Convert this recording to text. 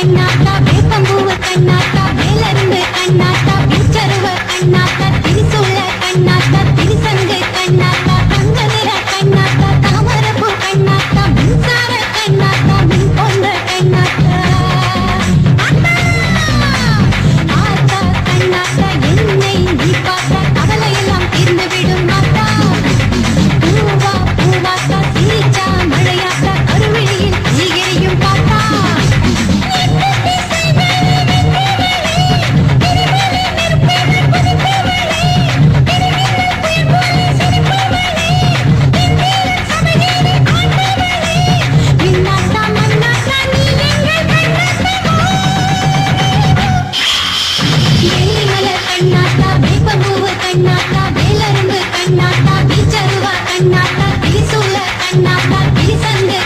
கண்ணாத்தா வேப்பம்பூவ கண்ணாத்தா வேலருந்த கண்ணாத்தா பிசருவா கண்ணாத்தா பிசுள்ள கண்ணாத்தா பிசந்து